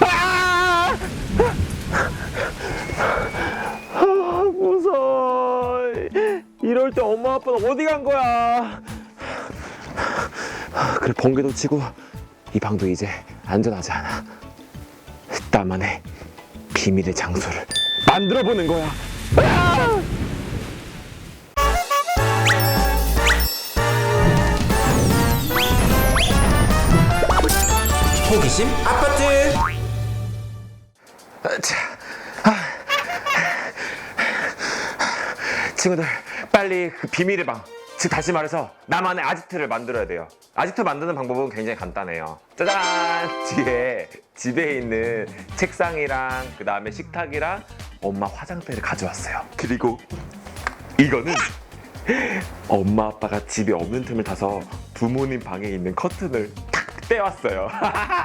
아! 아, 무서워. 이럴 때 엄마 아빠는 어디 간 거야? 그래 번개도 치고 이 방도 이제 안전하지 않아. 나만의 비밀의 장소를 만들어 보는 거야. 아! 호기심 아파트 자, 아. 친구들 빨리 그 비밀의 방, 즉 다시 말해서 나만의 아지트를 만들어야 돼요. 아지트 만드는 방법은 굉장히 간단해요. 짜잔! 뒤에 집에 있는 책상이랑 그 다음에 식탁이랑 엄마 화장대를 가져왔어요. 그리고 이거는 엄마 아빠가 집에 없는 틈을 타서 부모님 방에 있는 커튼을 탁 떼왔어요.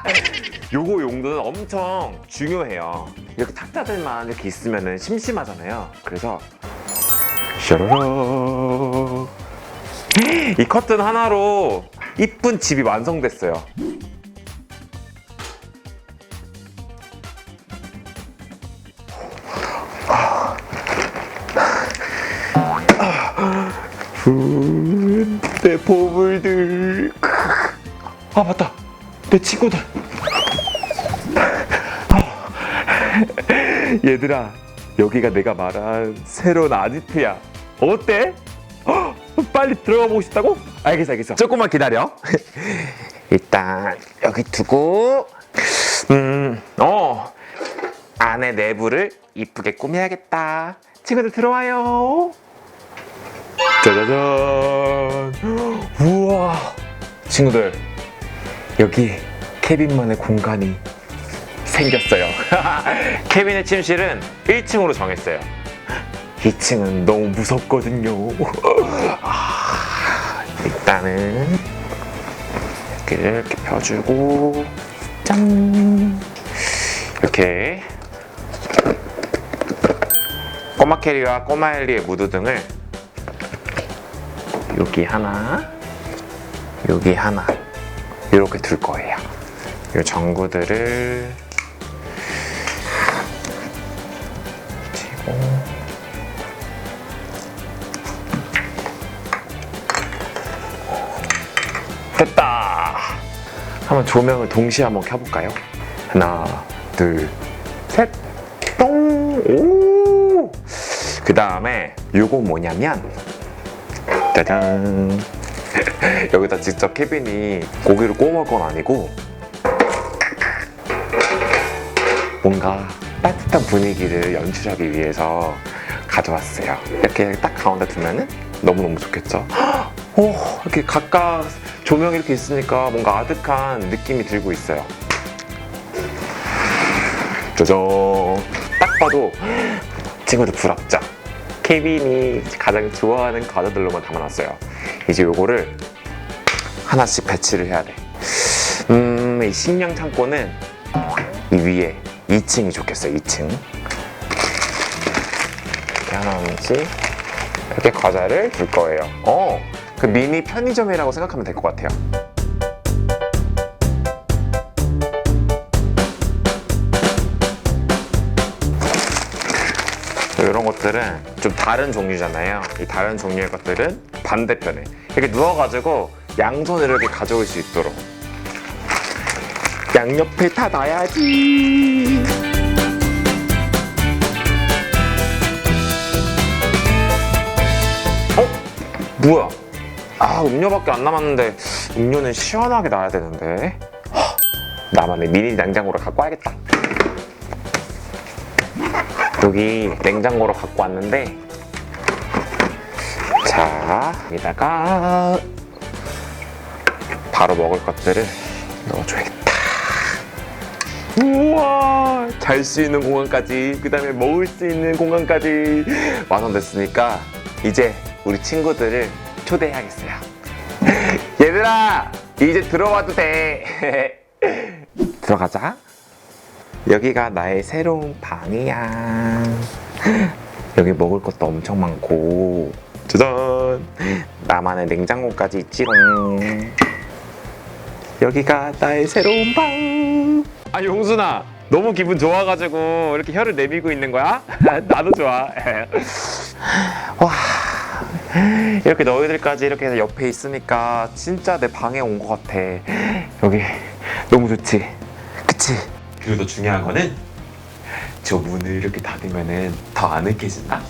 요거 용도는 엄청 중요해요. 이렇게 탁자들만 이렇게 있으면 심심하잖아요. 그래서 샤라라 이 커튼 하나로 이쁜 집이 완성됐어요. 내 친구들. 얘들아, 여기가 내가 말한 새로운 아지트야. 어때? 헉, 빨리 들어가 보고 싶다고? 알겠어, 알겠어. 조금만 기다려. 일단 여기 두고, 음, 어, 안에 내부를 이쁘게 꾸며야겠다. 친구들 들어와요. 짜자잔. 우와. 친구들, 여기 케빈만의 공간이 생겼어요. 케빈의 침실은 1층으로 정했어요. 2층은 너무 무섭거든요. 아, 일단은 이렇게 펴주고 짠 이렇게 꼬마 캐리와 꼬마 엘리의 무드 등을 여기 하나 여기 하나 이렇게 둘 거예요. 이 전구들을 치고 됐다. 한번 조명을 동시에 한번 켜볼까요? 하나, 둘, 셋, 똥. 오. 그 다음에 요거 뭐냐면 짜잔. 여기다 직접 케빈이 고기를 구워 먹을 건 아니고 뭔가 따뜻한 분위기를 연출하기 위해서 가져왔어요. 이렇게 딱 가운데 두면은 너무너무 좋겠죠? 오, 이렇게 각각 조명이 이렇게 있으니까 뭔가 아득한 느낌이 들고 있어요. 짜잔. 딱 봐도 친구들 부럽죠? 케빈이 가장 좋아하는 과자들로만 담아놨어요. 이제 요거를 하나씩 배치를 해야 돼. 음, 이 식량 창고는 이 위에 2층이 좋겠어요. 2층. 이렇게 하나씩 이렇게 과자를 둘 거예요. 어, 그 미니 편의점이라고 생각하면 될 것 같아요. 것들은 좀 다른 종류잖아요. 이 다른 종류의 것들은 반대편에 이렇게 누워가지고 양손을 이렇게 가져올 수 있도록 양옆에 다 놔야지. 어? 뭐야? 아 음료밖에 안 남았는데 음료는 시원하게 놔야 되는데 헉, 나만의 미니 냉장고를 갖고 와야겠다. 여기 냉장고로 갖고 왔는데 자 여기다가 바로 먹을 것들을 넣어줘야겠다. 우와 잘 수 있는 공간까지 그 다음에 먹을 수 있는 공간까지 완성됐으니까 이제 우리 친구들을 초대해야겠어요. 얘들아 이제 들어와도 돼. 들어가자 여기가 나의 새로운 방이야. 여기 먹을 것도 엄청 많고. 짜잔! 나만의 냉장고까지 있지롱. 여기가 나의 새로운 방. 아 용순아, 너무 기분 좋아가지고 이렇게 혀를 내밀고 있는 거야? 나도 좋아. 와, 이렇게 너희들까지 이렇게 해서 옆에 있으니까 진짜 내 방에 온 것 같아. 여기 너무 좋지, 그치? 그리고 더 중요한 거는 저 문을 이렇게 닫으면은 더 아늑해진다.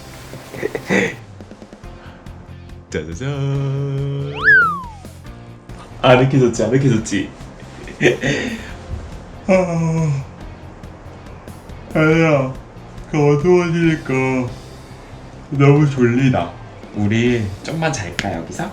짜자잔. 아늑해졌지, 아늑해졌지. 아니야, 그 어두워지니까 너무 졸리다. 우리 좀만 잘까 여기서?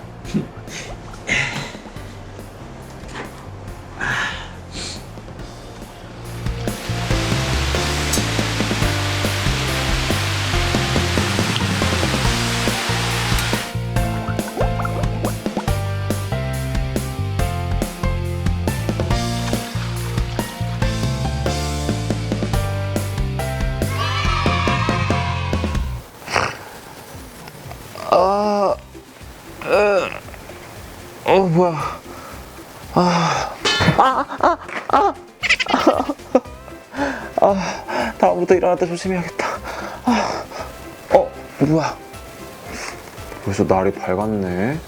어 뭐야? 아, 아, 아, 아, 다음부터 일어날 때 조심해야겠다. 아, 어 뭐야? 벌써 날이 밝았네.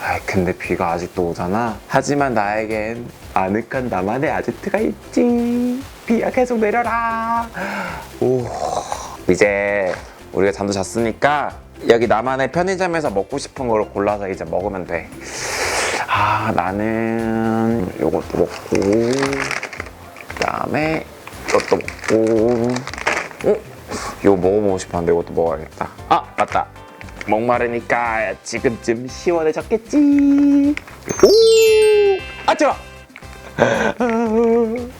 아, 근데 비가 아직도 오잖아. 하지만 나에겐 아늑한 나만의 아지트가 있지. 비야 계속 내려라. 오, 이제 우리가 잠도 잤으니까 여기 나만의 편의점에서 먹고 싶은 거를 골라서 이제 먹으면 돼. 아, 나는 요것도 먹고, 그다음에 이것도 먹고, 어? 이거 먹어보고 싶었는데 이것도 먹어야겠다. 아, 맞다. 목마르니까 지금쯤 시원해졌겠지. 오, 아 좋아.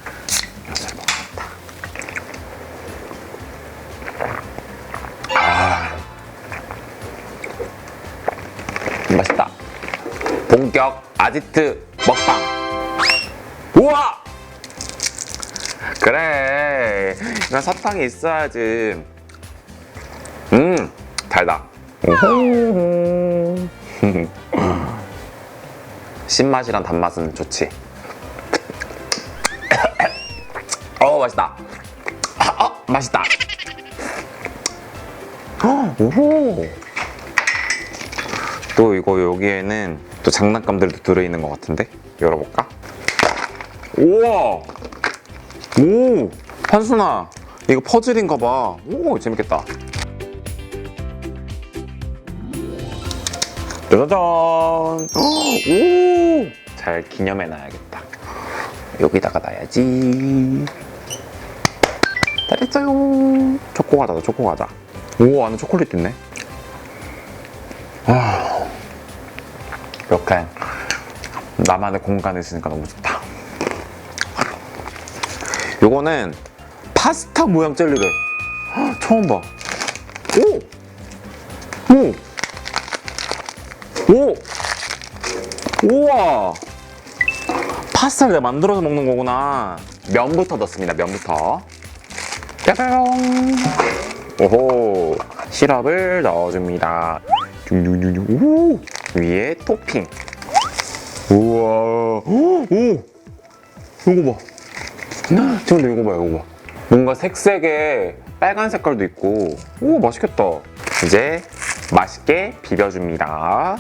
본격 아지트 먹방. 우와! 그래. 이건 사탕이 있어야지. 음, 달다. 신맛이랑 단맛은 좋지. 어, 맛있다. 아, 어, 맛있다. 오. 또 이거 여기에는 또 장난감들도 들어있는 것 같은데? 열어볼까? 우와! 오! 한순아 이거 퍼즐인가 봐 오 재밌겠다. 짜자잔 오 잘 기념해 놔야겠다. 여기다가 놔야지. 잘했어요. 초코 과자다 초코 과자. 오 안에 초콜릿 있네 이렇게 나만의 공간이 있으니까 너무 좋다. 요거는 파스타 모양 젤리래. 헉, 처음 봐. 오! 오! 오! 우와! 파스타를 만들어서 먹는 거구나. 면부터 넣습니다, 면부터. 짜잔! 오호! 시럽을 넣어줍니다. 오! 위에 토핑. 우와. 오! 이거 봐. 지금 이거 봐, 이거 봐. 뭔가 색색에 빨간 색깔도 있고. 오, 맛있겠다. 이제 맛있게 비벼줍니다.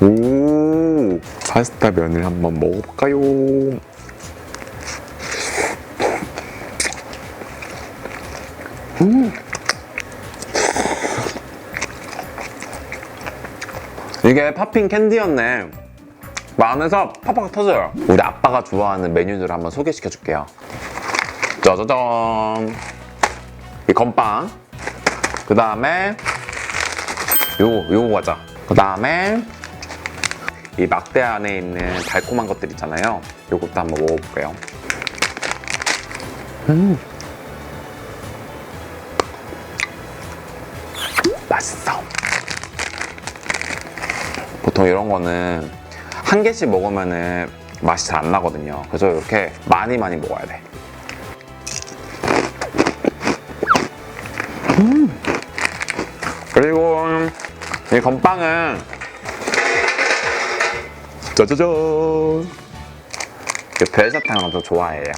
오, 파스타 면을 한번 먹어볼까요? 이게 팝핑 캔디였네. 마음에서 팍팍 터져요. 우리 아빠가 좋아하는 메뉴들을 한번 소개시켜 줄게요. 짜자잔. 이 건빵. 그 다음에 요거, 요거 과자. 그 다음에 이 막대 안에 있는 달콤한 것들 있잖아요. 요것도 한번 먹어볼게요. 음. 맛있어. 보통 이런 거는 한 개씩 먹으면은 맛이 잘 안 나거든요. 그래서 이렇게 많이 많이 먹어야 돼. 음. 그리고 이 건빵은 짜자잔. 별사탕을 더 좋아해요.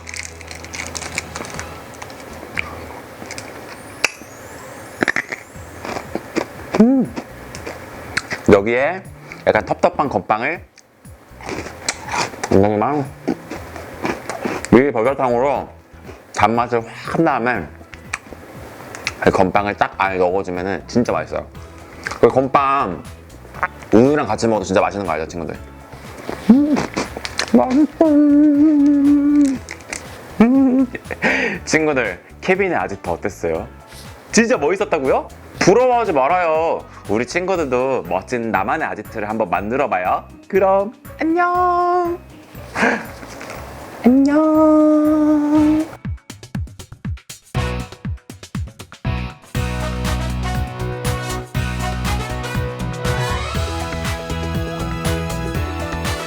음. 여기에 약간 텁텁한 건빵을 음, 이 버섯탕으로 단맛을 확 한 다음에 이 건빵을 딱 안에 넣어주면 진짜 맛있어요. 그 건빵 우유랑 같이 먹어도 진짜 맛있는 거 알죠, 친구들? 친구들, 케빈의 아지트 어땠어요? 진짜 멋있었다고요? 부러워하지 말아요. 우리 친구들도 멋진 나만의 아지트를 한번 만들어 봐요. 그럼 안녕. 안녕.